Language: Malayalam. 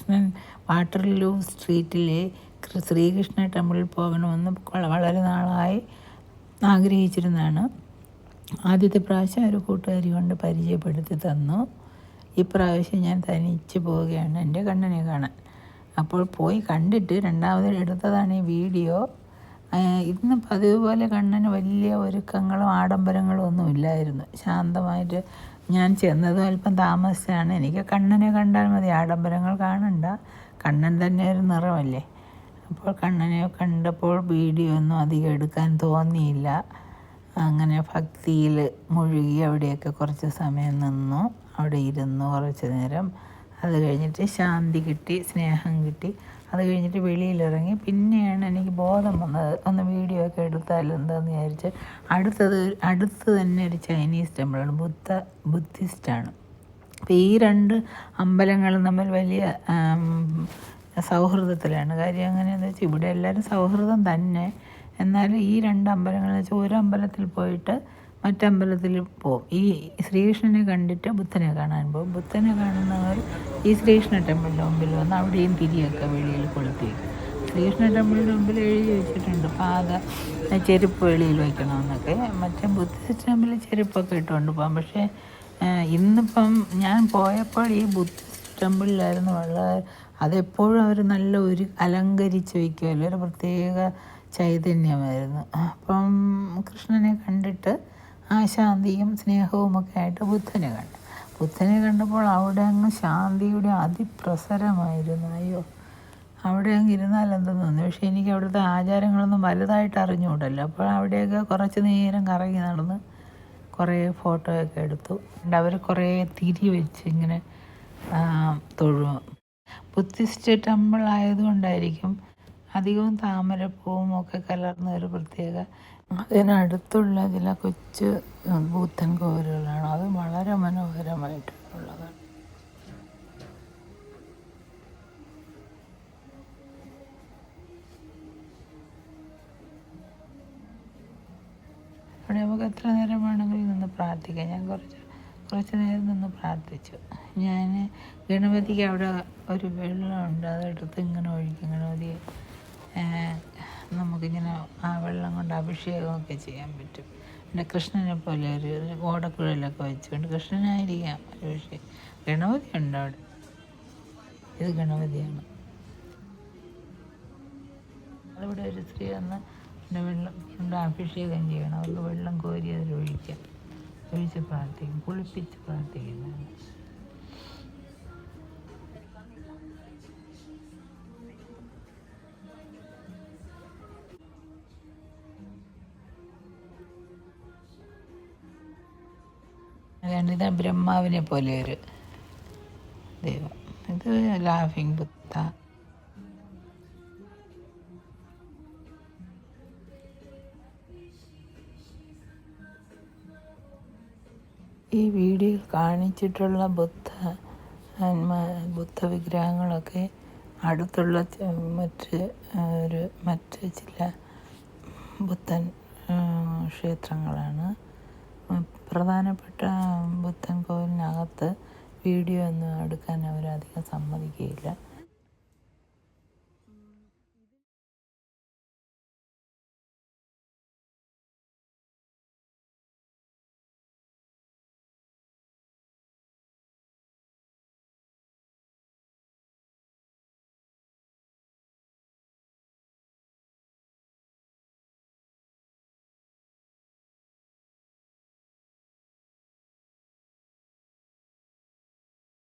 കൃഷ്ണൻ വാട്ടർലൂ സ്ട്രീറ്റിലെ ശ്രീകൃഷ്ണ ടെമ്പിളിൽ പോകണമെന്ന് വളരെ നാളായി ആഗ്രഹിച്ചിരുന്നതാണ്. ആദ്യത്തെ പ്രാവശ്യം ഒരു കൂട്ടുകാരി കൊണ്ട് പരിചയപ്പെടുത്തി തന്നു. ഇപ്രാവശ്യം ഞാൻ തനിച്ച് പോവുകയാണ് എന്റെ കണ്ണനെ കാണാൻ. അപ്പോൾ പോയി കണ്ടിട്ട് രണ്ടാമത് എടുത്തതാണ് ഈ വീഡിയോ. ഇന്ന് പതിവ് പോലെ കണ്ണന് വലിയ ഒരുക്കങ്ങളും ആഡംബരങ്ങളും ഒന്നും ഇല്ലായിരുന്നു. ശാന്തമായിട്ട് ഞാൻ ചെന്നതും അല്പം താമസിച്ചാണ്. എനിക്ക് കണ്ണനെ കണ്ടാൽ മതി. ആഡംബരങ്ങൾ കാണണ്ട. കണ്ണൻ തന്നെ ഒരു നിറമല്ലേ? അപ്പോൾ കണ്ണനെ കണ്ടപ്പോൾ വീഡിയോ ഒന്നും അധികം എടുക്കാൻ തോന്നിയില്ല. അങ്ങനെ ഭക്തിയിൽ മുഴുകി അവിടെയൊക്കെ കുറച്ച് സമയം നിന്നു. അവിടെ ഇരുന്നു കുറച്ച് നേരം. അത് കഴിഞ്ഞിട്ട് ശാന്തി കിട്ടി സ്നേഹം കിട്ടി. അത് കഴിഞ്ഞിട്ട് വെളിയിലിറങ്ങി. പിന്നെയാണ് എനിക്ക് ബോധം വന്നത്. ഒന്ന് വീഡിയോ ഒക്കെ എടുത്താലും എന്താന്ന് വിചാരിച്ച് അടുത്തത് അടുത്ത് തന്നെ ഒരു ചൈനീസ് ടെമ്പിളാണ് ബുദ്ധ ബുദ്ധിസ്റ്റാണ് അപ്പോൾ ഈ രണ്ട് അമ്പലങ്ങളും തമ്മിൽ വലിയ സൗഹൃദത്തിലാണ്. കാര്യം എങ്ങനെയാണെന്ന് വെച്ചാൽ ഇവിടെ എല്ലാവരും സൗഹൃദം തന്നെ. എന്നാലും ഈ രണ്ട് അമ്പലങ്ങളെന്ന് വെച്ചാൽ ഒരു അമ്പലത്തിൽ പോയിട്ട് മറ്റമ്പലത്തിൽ പോകും ഈ ശ്രീകൃഷ്ണനെ കണ്ടിട്ട് ബുദ്ധനെ കാണാൻ പോകും ബുദ്ധനെ കാണുന്നവർ ഈ ശ്രീകൃഷ്ണ ടെമ്പിളിന്റെ മുമ്പിൽ വന്ന് അവിടെയും തിരിയൊക്കെ വെളിയിൽ കൊളുത്തി. ശ്രീകൃഷ്ണ ടെമ്പിളിന്റെ മുമ്പിൽ എഴുതി വെച്ചിട്ടുണ്ട്. പാത ചെരുപ്പ് വെളിയിൽ വയ്ക്കണമെന്നൊക്കെ മറ്റേ ബുദ്ധിസ്റ്റ് ടെമ്പിളിൽ ചെരുപ്പൊക്കെ ഇട്ടുകൊണ്ട് പോകാം പക്ഷേ ഇന്നിപ്പം ഞാൻ പോയപ്പോൾ ഈ ബുദ്ധിസ്റ്റ് ടെമ്പിളിലായിരുന്നു വളരെ അതെപ്പോഴും അവർ നല്ല ഒരു അലങ്കരിച്ച് വയ്ക്കുമല്ലോ ഒരു പ്രത്യേക ചൈതന്യമായിരുന്നു. അപ്പം കൃഷ്ണനെ കണ്ടിട്ട് ആ ശാന്തിയും സ്നേഹവും ഒക്കെ ആയിട്ട് ബുദ്ധനെ കണ്ടു. ബുദ്ധനെ കണ്ടപ്പോൾ അവിടെ അങ്ങ് ശാന്തിയുടെ അതിപ്രസരമായിരുന്നു. അയ്യോ അവിടെ അങ്ങ് ഇരുന്നാൽ എന്തെന്ന് തോന്നി പക്ഷേ എനിക്ക് അവിടുത്തെ ആചാരങ്ങളൊന്നും വലുതായിട്ട് അറിഞ്ഞുകൂടല്ലോ. അപ്പോൾ അവിടെയൊക്കെ കുറച്ച് നേരം കറങ്ങി നടന്ന് കുറേ ഫോട്ടോയൊക്കെ എടുത്തു. അവർ കുറേ തിരി വെച്ച് ഇങ്ങനെ ആ, തൊഴും ബുദ്ധിസ്റ്റ് ടെമ്പിൾ ആയതുകൊണ്ടായിരിക്കും അധികവും താമരപ്പൂവും ഒക്കെ കലർന്ന ഒരു പ്രത്യേക അതിനടുത്തുള്ള ചില കൊച്ചു ബൂത്തൻ കോവിലുകളാണ്. അത് വളരെ മനോഹരമായിട്ടുള്ളതാണ് അവിടെ നമുക്ക് എത്ര നേരം വേണമെങ്കിലും നിന്ന് പ്രാർത്ഥിക്കാം. ഞാൻ കുറച്ച് കുറച്ച് നേരം നിന്ന് പ്രാർത്ഥിച്ചു. ഞാൻ ഗണപതിക്ക് അവിടെ ഒരു വെള്ളമുണ്ട്. അതെടുത്ത് ഇങ്ങനെ ഒഴിക്കും ഗണപതി നമുക്കിങ്ങനെ ആ വെള്ളം കൊണ്ട് അഭിഷേകമൊക്കെ ചെയ്യാൻ പറ്റും. പിന്നെ കൃഷ്ണനെ പോലെ ഒരു ഓടക്കുഴലൊക്കെ വെച്ചുകൊണ്ട് കൃഷ്ണനായിരിക്കാം പക്ഷേ ഗണപതി ഉണ്ട് അവിടെ? ഇത് ഗണപതിയാണ്. അവിടെ ഒരു സ്ത്രീ വന്ന് പിന്നെ വെള്ളം കൊണ്ട് അഭിഷേകം ചെയ്യണം. അവർക്ക് വെള്ളം കോരി അതിൽ ഒഴിക്കാം ഒഴിച്ച് പ്രാർത്ഥിക്കും. കുളിപ്പിച്ച് പ്രാർത്ഥിക്കുന്നതാണ്. അല്ലാണ്ട് ഇത് ബ്രഹ്മാവിനെ പോലെ ഒരു ദൈവം. ഇത് ലാഫിങ് ബുദ്ധ. ഈ വീഡിയോയിൽ കാണിച്ചിട്ടുള്ള ബുദ്ധ ബുദ്ധ വിഗ്രഹങ്ങളൊക്കെ അടുത്തുള്ള മറ്റ് ഒരു മറ്റ് ചില ബുദ്ധൻ ക്ഷേത്രങ്ങളാണ്. പ്രധാനപ്പെട്ട ബുദ്ധൻ കോവിലിനകത്ത് വീഡിയോ ഒന്നും എടുക്കാൻ അവരധികം സമ്മതിക്കുകയില്ല.